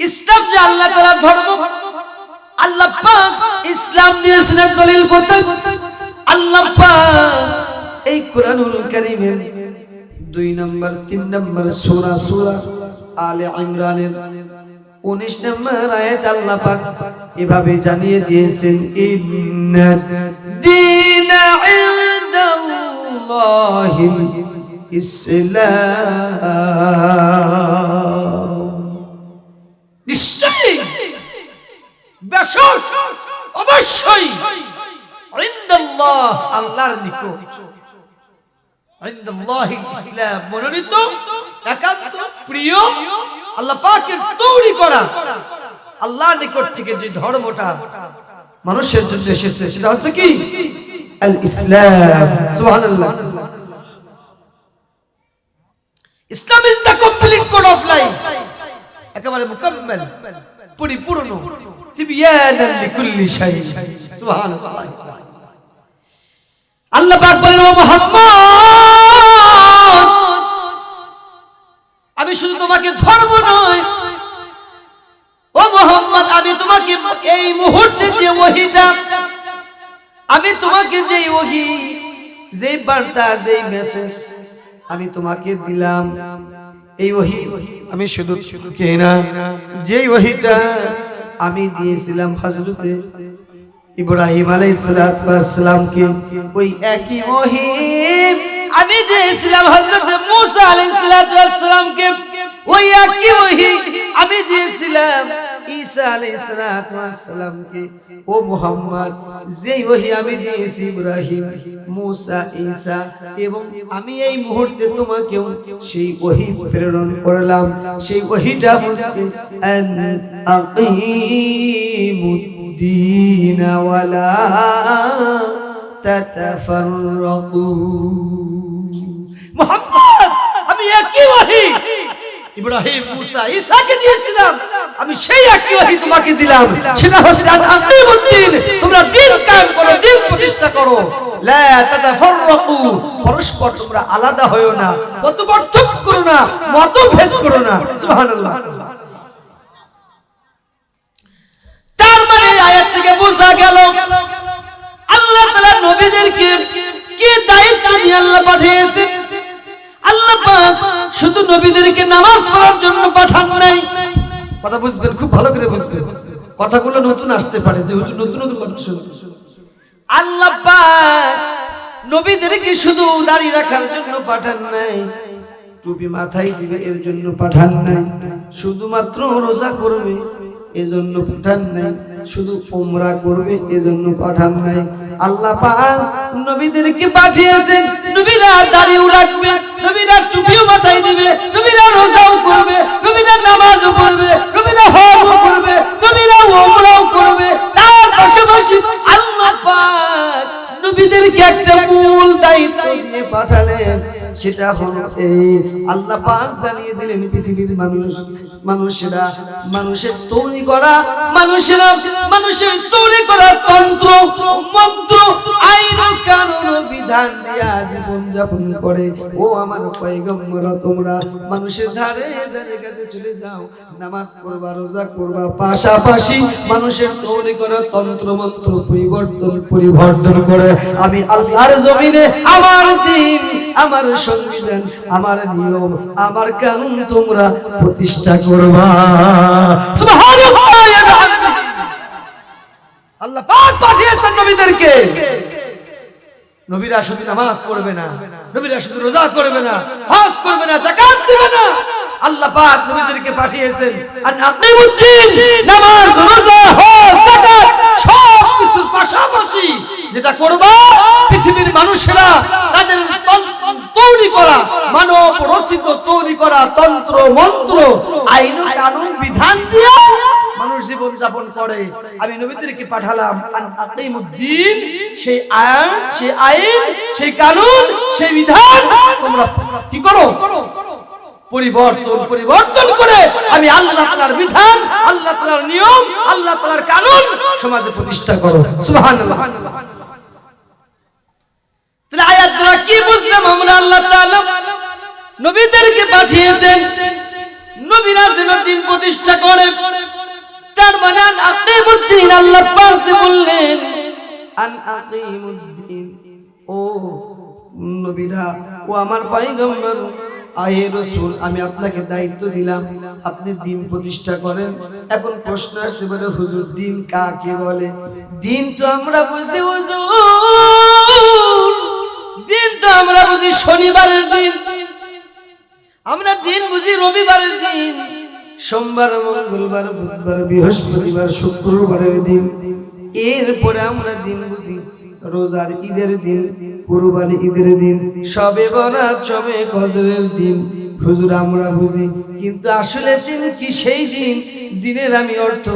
ইসলাম যে আল্লাহ তাআলার ধর্ম, আল্লাহ পাক ইসলাম দিয়েছিলেন দলিল কোথায় আল্লাহ এই কোরআনুল কারীমের দুই নম্বর, তিন নম্বর সূরা সূরা আলে ইমরানের উনিশ নম্বর আয়াত আল্লাহ পাক এভাবে জানিয়ে দিয়েছেন, ইন্না দীনা ইসলাম নিশ্চয়ই মনোনীত, একান্ত প্রিয়, আল্লাহ পাকের তৈরি করা নিকট থেকে যে ধর্মটা মানুষের জন্য এসেছে, সেটা হচ্ছে কি? আল ইসলাম। ইসলাম একেবারে পরিপূর্ণ। তিবিয়ানান লিকুল্লি শাই। সুবহানাল্লাহ। আল্লাহ পাক বলেন, ও মুহাম্মদ, আমি শুধু তোমাকে ধর্ম নয়। ও মোহাম্মদ, আমি তোমাকে এই মুহূর্তে যে ওহিটা, আমি তোমাকে যে ওহি, যে বার্তা, যে মেসেজ আমি তোমাকে দিলাম, এই ওহি আমি শুধু শুধু কে না, যেই ওহিটা আমি দিয়েছিলাম হজরতে ইব্রাহিম আলাইসালামকে ওই একই মহিম আমি দিয়েছিলাম হজরতে মুসা আলাইসালামকে ওই একই ওহি আমি দিয়েছিলাম। ঈসা আলাইসালামকে ও মুহাম্মদ, যেই ওহি আমি দিয়েছি ইব্রাহিম, মুসা, ঈসা এবং আমি এই মুহূর্তে তোমাকেও সেই ওহি প্রেরণ করলাম। সেই ওহিটা হচ্ছে আন আকিমুদ্দিন ওয়ালা তাতাফাররাকু। মোহাম্মদ, আমি একই ওহী। ইব্রাহিম, মুসা ঈসাকে দিয়েছিলাম। আমি সেই একই ওহী তোমাকে দিলাম। সেটা হচ্ছে আল আকিমুদ্দিন তোমরা দিন কায়েম করো, দিন প্রতিষ্ঠা করো। লা তাতাফাররাকু। পরস্পর তোমরা আলাদা হয়ো না, মতপার্থক্য করো না, মতভেদ করো না। সুবহানাল্লাহ। তার মানে আয়াত থেকে বোঝা গেল, আল্লাহ তাআলা নবীদেরকে কি দায়িত্ব দিয়ে আল্লাহ পাঠিয়েছেন আল্লাহ পাক শুধু নবীদেরকে নামাজ পড়ার জন্য পাঠান নাই। কথা বুঝবেন খুব ভালো করে বুঝবেন। কথাগুলো নতুন আসতে পারে যে নতুন নতুন কথা শুনতে আল্লাহ পাক নবীদেরকে শুধু দাড়ি রাখার জন্য পাঠান নাই। টুপি মাথায় দিবে এর জন্য পাঠান নাই। শুধুমাত্র রোজা করবে এজন্য পাঠান নাই। শুধু উমরা করবে, এজন্য পাঠান নাই। আল্লাহ পাক নবীদেরকে পাঠিয়েছেন, নবীরা দাড়িও রাখবে, নবীরা টুপিও মাথায় দিবে, নবীরা রোজাও করবে, নবীরা নামাজও পড়বে, নবীরা হজও করবে, নবীরা উমরাও করবে। তার পাশাপাশি আল্লাহ পাক নবীদেরকে একটা মূল দায়িত্ব দিয়ে পাঠালেন। সেটা হলো এই। আল্লাহ পাক জানিয়ে দিলেন পৃথিবীর মানুষ, মানুষেরা, মানুষের তৈরি করা, মানুষেরা, মানুষের তৈরি করা তন্ত্র, মন্ত্র, আইন কানুন বিধান দিয়া জীবন যাপন করে। ও আমার পয়গম্বর, তোমরা মানুষের ধারে ধারে কাছে চলে যাও। নামাজ পড়বা, রোজা করবা পাশাপাশি মানুষের তৈরি করা তন্ত্র মন্ত্র পরিবর্তন পরিবর্তন করে। আমি আল্লাহর জমিনে আমার দিন আমার সংবিধান, আমার নিয়ম, আমার কানুন তোমরা প্রতিষ্ঠা করবা। আল্লাহ পাক পাঠিয়েছেন নবীদেরকে। নবীরা শুধু নামাজ পড়বে না, নবীরা শুধু রোজা করবে না করবে না, যাকাত দিবে না। আল্লাহ পাক নবীদেরকে পাঠিয়েছেন আকিমুদ্দিন, নামাজ, রোজা, হজ, যাকাত, সব কিছুর পাশাপাশি যেটা করবা, পৃথিবীর মানুষেরা তাদের তৈরি করা, মানব রচিত তৈরি করা তন্ত্র, মন্ত্র, আইন কানুন, বিধান দিয়ে মানুষ জীবন যাপন করে। আমি নবীদেরকে পাঠালাম সেই আইন সেই আইন, সেই কানুন, সেই বিধান। তোমরা কি করো? পরিবর্তন পরিবর্তন করে আমি আল্লাহ তাআলার বিধান, আল্লাহ তাআলার নিয়ম, আল্লাহ তাআলার কানুন সমাজে প্রতিষ্ঠা করো। কি বুঝলাম আমরা আল্লাহ নবীদেরকে পাঠিয়েছেন। নবীরা যেন দিন প্রতিষ্ঠা করে। তার মানে আকিমুদ্দিন, আল্লাহ পাক বললেন, আন আকিমুদ্দিন, ও নবীরা, ও আমার আয়ে রসুল, আমি আপনাকে দায়িত্ব দিলাম। আপনি দিন প্রতিষ্ঠা করেন। এখন প্রশ্ন আসতে পারে, হুজুর, দিন কাকে বলে? দিন তো আমরা বুঝি, হুজুর। দিন তো আমরা বুঝি শনিবারের দিন। আমরা দিন বুঝি রবিবারের দিন। সোমবার, মঙ্গলবার, বুধবার, বৃহস্পতিবার, শুক্রবারের দিন। এরপরে আমরা দিন বুঝি রোজার ঈদের দিন, কুরবানি ঈদের দিন, সবে বরাত সবে কদরের দিন। হুজুর, আমরা বুঝি, কিন্তু আসলে দিন কি সেই দিন? দিনের আমি অর্থ।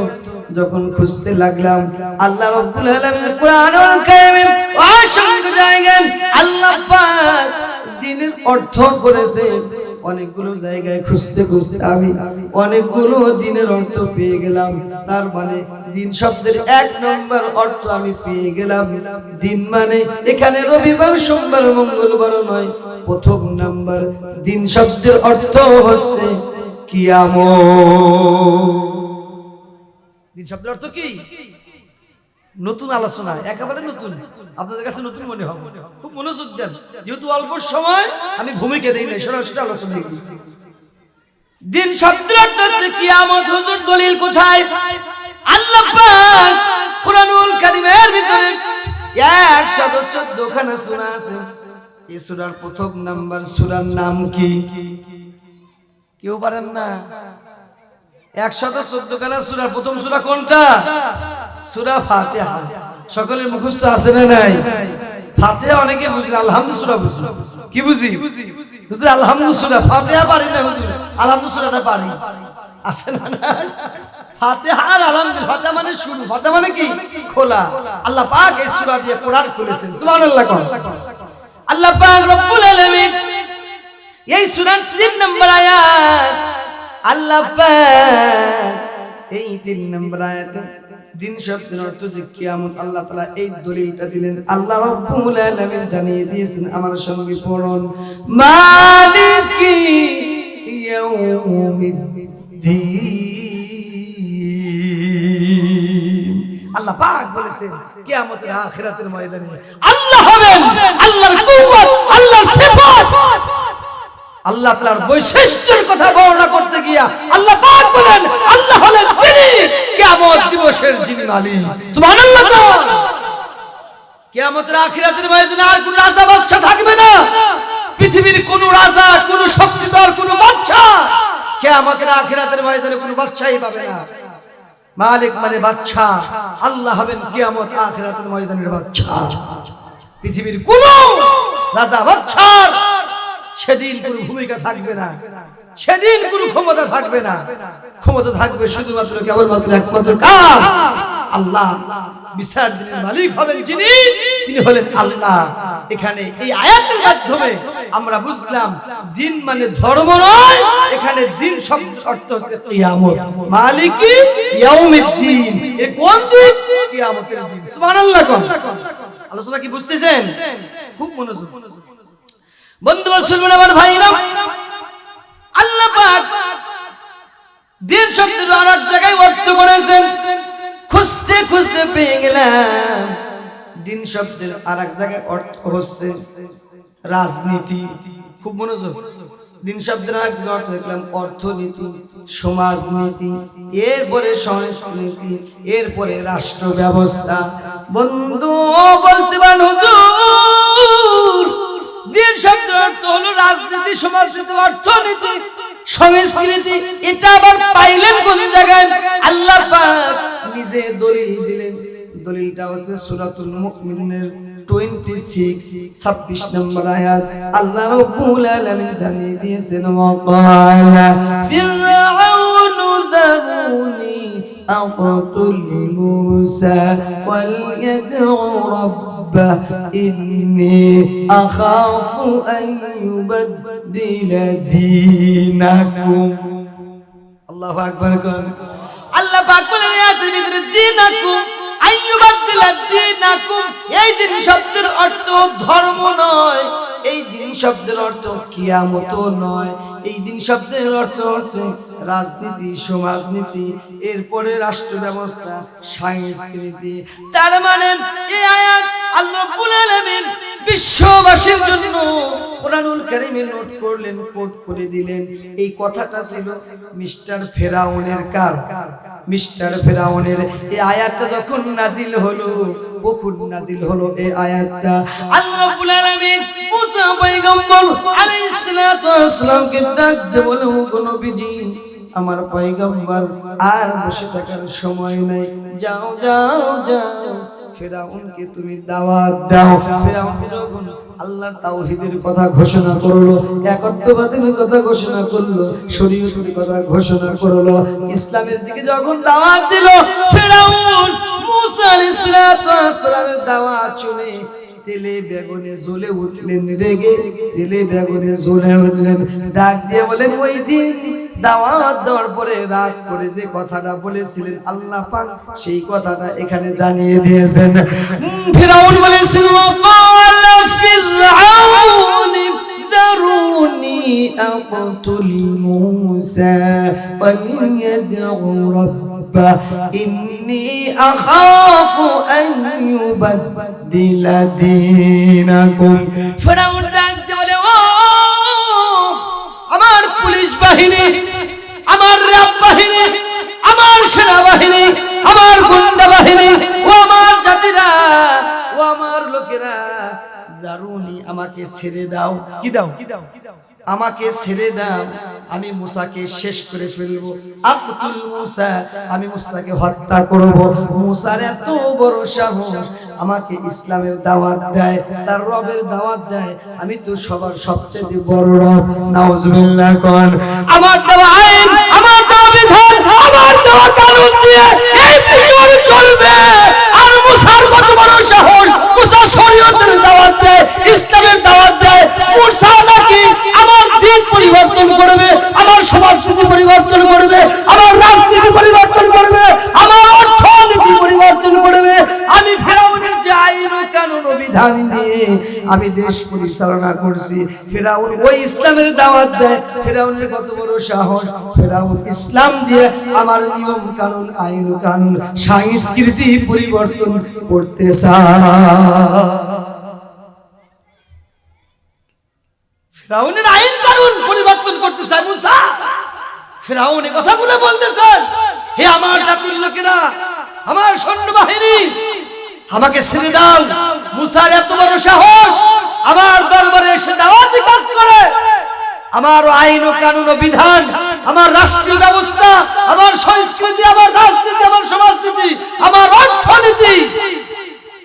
যখন খুঁজতে লাগলাম, আল্লাহ রব্বুল আলামিন কোরআনুল কারীমে অসংখ্য জায়গায় আল্লাহ পাক দিনের অর্থ করেছে। অনেকগুলো জায়গায় খুঁজতে খুঁজতে আমি অনেকগুলো দিনের অর্থ পেয়ে গেলাম। তার মানে দিন শব্দের এক নম্বর অর্থ আমি পেয়ে গেলাম। দিন মানে এখানে রবিবার, সোমবার, মঙ্গলবার নয়, প্রথম নাম্বার। দিন শব্দের অর্থ হচ্ছে কিয়াম দিন শব্দের অর্থ কি? নতুন আলোচনা, একেবারে নতুন। আপনাদের কাছে নতুন মনে হবে। খুব মনোযোগ দেন। যেহেতু অল্প সময়, আমি ভূমিকা দিই নাই, সরাসরি আলোচনা দিন শব্দের অর্থ হচ্ছে কিয়ামত। হুজুর দলিল কোথায়? আছে। নাম কি? কেউ পারেন না? প্রথম কোনটা? সকলের মুখস্থ আছে না নাই? ফাতেহা অনেকে বুঝলে আলহামদু সুরা বুঝি। কি বুঝি? হুজুর আলহামদু সুরা ফাতেহা পারি না হুজুর? আলহামদু পারি আছে না মানে মানে এই সূরা দিয়ে কোরআন খুলেছেন, সুবহানাল্লাহ কোন। আল্লাহ পাক রব্বুল আলামিন এই সূরার 3 নম্বর দিন শব্দের অর্থ যে কিয়ামত আল্লাহ তাআলা এই দলিলটা দিলেন। আল্লাহ রাব্বুল আলামিন জানিয়ে দিয়েছেন আমার সঙ্গে পড়ুন আল্লাহ পাক বলেছেন কিয়ামতের আখিরাতের ময়দানে। আল্লাহ হবেন আল্লাহর কুওয়াত আল্লাহর সিফাত। আল্লাহ তাআলার বৈশিষ্ট্যের কথা বর্ণনা করতে গিয়া আল্লাহ পাক বলেন আল্লাহ হলেন তিনি কিয়ামত দিবসের যিনি মালিক। সুবহানাল্লাহ কোন কিয়ামতের আখিরাতের ময়দানে আর কোন রাজা বাদশা থাকবে না। পৃথিবীর কোন রাজা কোন শক্তিধর কোন বাদশা কিয়ামতের আখিরাতের ময়দানে কোন বাদশাই পাবে না। মালিক মানে বাদশা আল্লাহ হবেন কিয়ামত আখিরাতের ময়দানের বাদশা পৃথিবীর কোন রাজা বাদশার সেদিন কোনো ভূমিকা থাকবে না। সেদিন কোনো ক্ষমতা থাকবে না। ক্ষমতা থাকবে শুধুমাত্র কেবলমাত্র একমাত্র কার? আল্লাহ। বিচার যিনি মালিক হবেন যিনি। তিনি হলেন আল্লাহ। এখানে এই আয়াতের মাধ্যমে আমরা বুঝলাম, দিন মানে ধর্ম নয়, এখানে দিন শব্দ অর্থ হচ্ছে কিয়ামত। মালিকি ইয়াউমিদ্দিন। এ কোন দিন? কিয়ামতের দিন। সুবহানাল্লাহ কোন? আলোচনা কি বুঝতেছেন? খুব মনোযোগ। বন্ধু মুসলমান আমার ভাইরা, আল্লাহ পাক দিন শব্দের আর এক জায়গায় অর্থ করেছেন। খুঁজতে খুঁজতে পেয়ে গেলাম। দিন শব্দের আর এক জায়গায় অর্থ হচ্ছে রাজনীতি। খুব মনোযোগ। দিন শব্দের অর্থ দেখলাম অর্থনীতি সমাজনীতি এরপরে সংস্কৃতি এরপরে রাষ্ট্র ব্যবস্থা বন্ধু বলতে হুজুর দিন শব্দ অর্থ হলো রাজনীতি সমাজনীতি অর্থনীতি সংস্কৃতি। এটা আবার পাইলেন কোন জায়গায়? আল্লাহ নিজে দলিল দিলেন। দলিলটা হচ্ছে সূরাতুল মুমিনুনের 26 26 নম্বর আয়াত আল্লাহ রাব্বুল আলামিন জানিয়ে দিয়েছেন ওয়াকালা ফিরআউনু যারুনি أقتل موسى وليدع ربه إني أخاف أن يبدل دينكم الله أكبر আল্লাহ পাক বলেন আয়াতের ভিতরে দিনাকুম আইয়ুবাদদিলা দিনাকুম এই দিন শব্দের অর্থ ধর্ম নয়। এই দিন শব্দের অর্থ কিয়ামত নয়। এই দিন শব্দের অর্থ রাজনীতি, সমাজনীতি, এরপরে রাষ্ট্র ব্যবস্থা সংস্কৃতি। তার মানে বিশ্ববাসীর জন্য কোরআনুল কারীমে নোট করলেন, কোট করে দিলেন। এই কথাটা ছিল মিস্টার ফেরাউনের কার? মিস্টার ফেরাউনের এই আয়াতটা যখন নাজিল হলো, কখন নাজিল হলো এই আয়াতটা? আল্লাহ রাব্বুল আলামিন মুসা পয়গম্বর আলাইহিস সালাতু ওয়াসসালামকে ডাক দিয়ে বলে ও নবীজি আমার পয়গম্বর, আর বসে থাকার সময় নাই। যাও যাও যাও, ফেরাউনকে তুমি দাওয়াত দাও। ফেরাউন যখন আল্লাহর তাওহীদের কথা ঘোষণা করল, একত্ববাদের কথা ঘোষণা করল, শরীয়তের কথা ঘোষণা করল, ইসলামের দিকে যখন দাওয়াত দিল, ফেরাউন মুসা আলাইহিস সালামের দাওয়াত শুনে তেলে বেগুনে জ্বলে বেগুনে উঠলেন। ডাক দিয়ে বলেন ওই দিন দাওয়াত দেওয়ার পরে রাগ করে যে কথাটা বলেছিলেন আল্লাহ সেই কথাটা এখানে জানিয়ে দিয়েছেন। ফিরাউন বলেছিল ذروني أقتل موسى وليدع ربه إني أخاف أن يبدل دينكم ফেরাউন ডাক দিয়ে বলে ও আমার পুলিশ বাহিনী আমার র্যাব বাহিনী আমার সেনাবাহিনী আমার গুন্ডা বাহিনী ও আমার জাতিরা ও আমার লোকেরা দারুনি আমাকে ছেড়ে দাও। কি দাও? আমাকে ছেড়ে দাও। আমি মুসাকে শেষ করে ফেলব। আব্দুল মুসা আমি মুসাকে হত্যা করব। মুসার এত বড় সাহস আমাকে ইসলামের দাওয়াত দেয় তার রবের দাওয়াত দেয়। আমি তো সবার সবচেয়ে বড় রব। নাউজুবিল্লাহ কোন। আমার দেওয়া আইন আমার দেওয়া আমি দেশ পরিচালনা করছি। ফেরাউন ওই ইসলামের দাওয়াত দেয়। ফেরাউনের কত বড় সাহস। ফেরাউন ইসলাম দিয়ে আমার নিয়ম কানুন, আইন কানুন, সংস্কৃতি পরিবর্তন করতে ফেরাউনের আইন কানুন পরিবর্তন করতে চায় মুসা। ফেরাউন বলতে চায়, হে আমার জাতির লোকেরা, আমার সৈন্যবাহিনী আমাকে ছেড়ে দাও। মুসার এত বড় সাহস, আমার দরবারে এসে দাওয়াতি কাজ করে। আমার আইন ও কানুন ও বিধান, আমার রাষ্ট্রীয় ব্যবস্থা, আমার সংস্কৃতি, আমার রাজনীতি, আমার সমাজনীতি, আমার অর্থনীতি।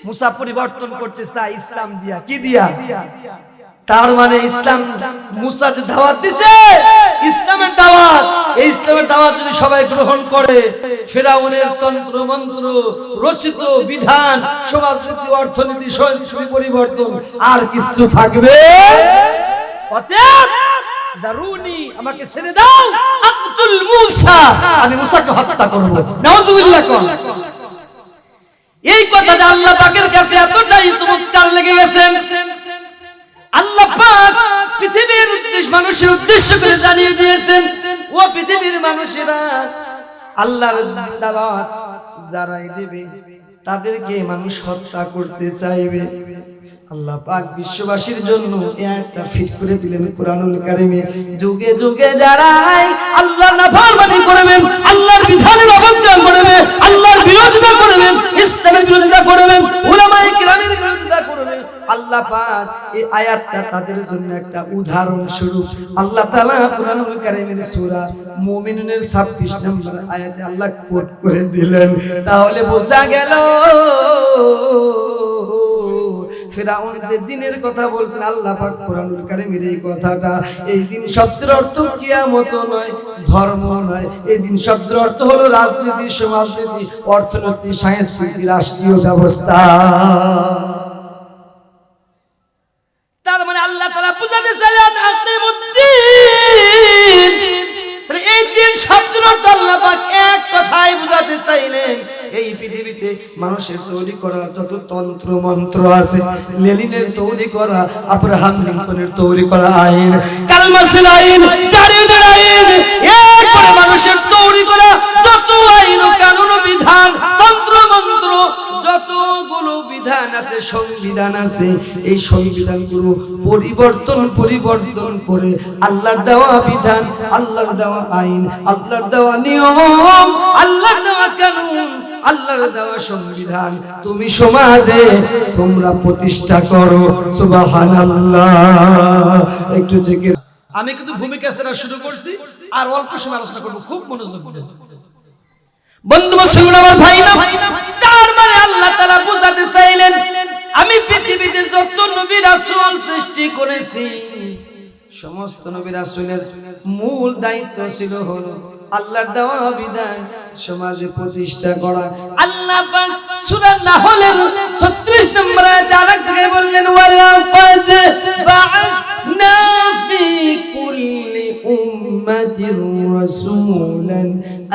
মুসা পরিবর্তন করতে চায় ইসলাম দিয়া। কি দিয়া? তার মানে ইসলাম মুসা যে দাওয়াত দিছে, ইসলামের দাওয়াত এই ইসলামের দাওয়াত যদি সবাই গ্রহণ করে, ফেরাউনের তন্ত্র, মন্ত্র, রচিত বিধান, সমাজনীতি, অর্থনীতি, সংস্কৃতি পরিবর্তন, আর কিছু থাকবে? এতটাই মানুষের উদ্দেশ্য করে জানিয়ে দিয়েছেন ও পৃথিবীর মানুষেরা, আল্লাহর দাওয়াত যারাই দেবে, তাদেরকে মানুষ হত্যা করতে চাইবে। আল্লাহ পাক বিশ্ববাসীর জন্য আয়াতটা ফিট করে দিলেন কোরআনুল কারিমে। যুগে যুগে যারাই আল্লাহর নাফরমানি করবেন, আল্লাহর বিধানের অবজ্ঞা করবেন, আল্লাহর বিরোধিতা করবেন, ইসলামের বিরোধিতা করবেন, উলামায়ে কিরামের বিরোধিতা করবেন আল্লাহ পাক এই আয়াতটা তাদের জন্য একটা উদাহরণ স্বরূপ। আল্লাহ তাআলা কোরআনুল কারীমের সূরা মুমিনুনের 26 নম্বর আয়াতে আল্লাহ কোট করে দিলেন। তাহলে বোঝা গেল, ফেরাউন যে দিনের কথা বলছেন, আল্লাহ পাক কোরআনুল কারীমের এই কথাটা, এই দিন শব্দের অর্থ কিয়ামত নয়, ধর্ম নয়। এই দিন শব্দের অর্থ হলো রাজনীতি, সমাজনীতি অর্থনীতি সংস্কৃতি রাষ্ট্রীয় ব্যবস্থা। মানুষের তৈরি করা যত তন্ত্র মন্ত্র আছে, লেনিনের তৈরি করা, আব্রাহাম লিঙ্কনের তৈরি করা আইন কালমাসের আইন ডারউইনের আইন, এরপরে মানুষের তৈরি করা যত আইন কানুন বিধান, তন্ত্র মন্ত্র, যতগুলো বিধান আছে, সংবিধান আছে, এই সংবিধানগুলো পরিবর্তন পরিবর্তন করে আল্লাহর দেওয়া বিধান, আল্লাহর দেওয়া আইন, আল্লাহর দেওয়া নিয়ম, আল্লাহর দেওয়া কানুন আল্লাহর দেওয়া সংবিধান, তুমি সমাজে তোমরা প্রতিষ্ঠা করো। সুবহানাল্লাহ। একটু জেগে আমি কিন্তু ভূমিকা সেরা শুরু করছি, আর অল্প সময় আলোচনা করব, খুব মনোযোগ দিয়ে। বন্ধু মুসলিম আমার ভাই না তার মানে আল্লাহ তাআলা বুঝাতে চাইলেন, আমি পৃথিবীতে যত নবী রাসূল সৃষ্টি করেছি, সমস্ত নবী রাসূলের মূল দায়িত্ব ছিল হলো আল্লাহর দেওয়া বিধান সমাজে প্রতিষ্ঠা করা। আল্লাহ পাক সূরা নাহলের 36 নম্বর আয়াতে আরেক জায়গায় বললেন ওয়ালা কাদ বা'আথনা ফি কুল্লি উম্মাতির রাসূলান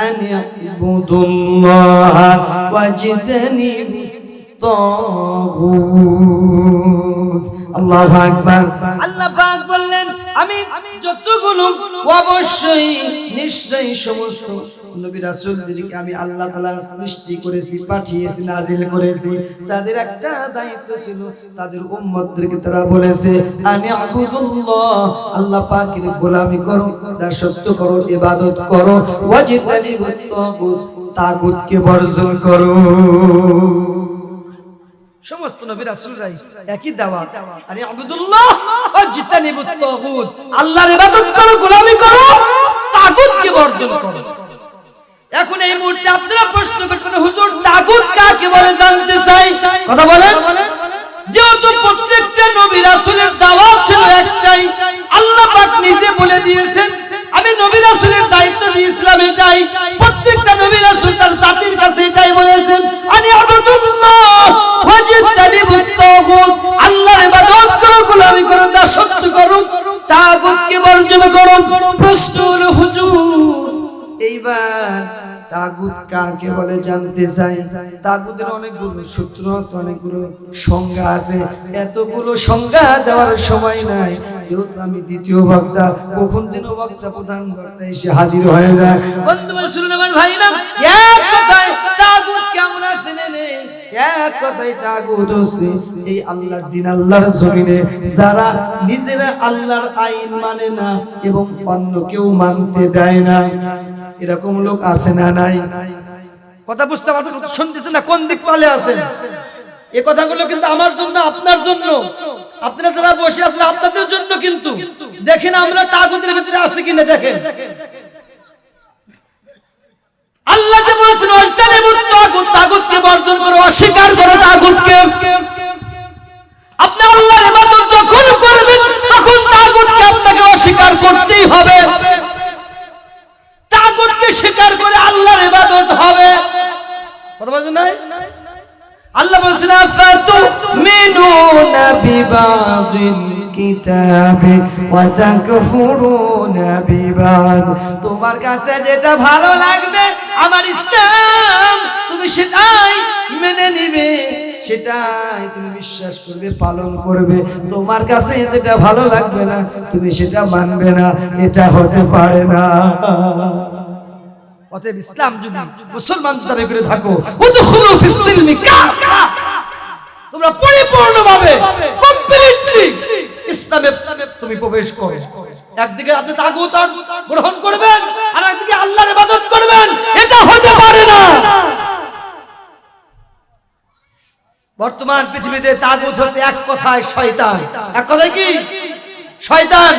আন ইয়াবুদুল্লাহ ওয়াজতানিবু তাগুত আল্লাহু আকবার। আল্লাহ পাক আমি যতগুলো, অবশ্যই, নিশ্চয়ই সমস্ত নবী রাসূলদেরকে আমি আল্লাহ তাআলা সৃষ্টি করেছি, পাঠিয়েছি নাজিল করেছি, তাদের একটা দায়িত্ব ছিল, তাদের উম্মতদেরকে তারা বলেছে, আনি আবুদুল্লাহ, আল্লাহ পাকের গোলামি করো, দাসত্ব করো, ইবাদত করো ওয়াজিতানিবুত তাগুত, তাগুতকে বর্জন করো। সমস্ত নবী রাসূলরাই একই দাওয়া। আরে আব্দুল্লাহ ও জিতানিবুত তাগুত। আল্লাহর ইবাদত করো গোলামি করো তাগুতকে বর্জন করো। এখন এই মুহূর্তে আপনারা প্রশ্ন করছেন হুজুর তাগুত কাকে বলে জানতে চাই? কথা বলেন। যেহেতু প্রত্যেকটা নবী রাসূলের জবাব ছিল একটাই আল্লাহ পাক নিজে বলে দিয়েছেন আমি নবী রাসূলের দায়িত্ব দিয়েছিলাম এটাই। প্রত্যেকটা নবী রাসূল তার জাতির কাছে এটাই বলেছেন। তাগুতকে করো প্রশ্ন হুজুর। এইবার তাগুত কাকে বলে জানতে চাই? তাগুতের অনেকগুলো সূত্র আছে অনেকগুলো সংজ্ঞা আছে। এতগুলো সংজ্ঞা দেওয়ার সময় নাই। যেহেতু আমি দ্বিতীয় বক্তা কখন যেন বক্তা প্রধান বক্তা এসে হাজির হয়ে যায়। বন্ধু শুনুন আমার ভাই এক কথায় এক কথায় তাগুত হচ্ছে, এই আল্লাহর দিন আল্লাহর জমিনে যারা নিজেরা আল্লাহর আইন মানে না এবং অন্য কেউ মানতে দেয় না, এরকম লোক আছে না নাই? কথা বুঝতে শুনতেছেন না? কোন দিক পালে এ কথাগুলো কিন্তু আমার জন্য, আপনার জন্য। আপনারা যারা বসে আছেন, আপনাদের জন্য কিন্তু। দেখেন আমরা তাগুতের ভিতরে আছি কিনা, দেখেন। আল্লাহ বলছেন তাগুত তাগুতকে অস্বীকার করো তাগুতকে আপনি আল্লাহর ইবাদত যখন করবেন, তখন তাগুতকে আপনাকে অস্বীকার করতেই হবে। তাগুতকে স্বীকার করে আল্লাহর ইবাদত হবে। কথা বলছেন নাই? আল্লাহ বলছেন আফাতু মিনুনা বিবাদিল কিতাবি ওয়া তাকফুরুনা বিবাদ। তোমার কাছে যেটা ভালো লাগবে আমার ইসলাম, তুমি সেটাই মেনে নিবে, সেটাই তুমি বিশ্বাস করবে, পালন করবে। তোমার কাছে যেটা ভালো লাগবে না, তুমি সেটা মানবে না, এটা হতে পারে না। অতএব ইসলাম যদি মুসলমান দাবি করে থাকো তোমরা পরিপূর্ণভাবে কমপ্লিটলি ইসলামে তুমি প্রবেশ করো। একদিকে আপনি তাগুত গ্রহণ করবেন আর একদিকে আল্লাহর ইবাদত করবেন। এটা হতে পারে না। বর্তমান পৃথিবীতে তাগুত হচ্ছে এক কথায় শয়তান। এক কথায় কি? শয়তান।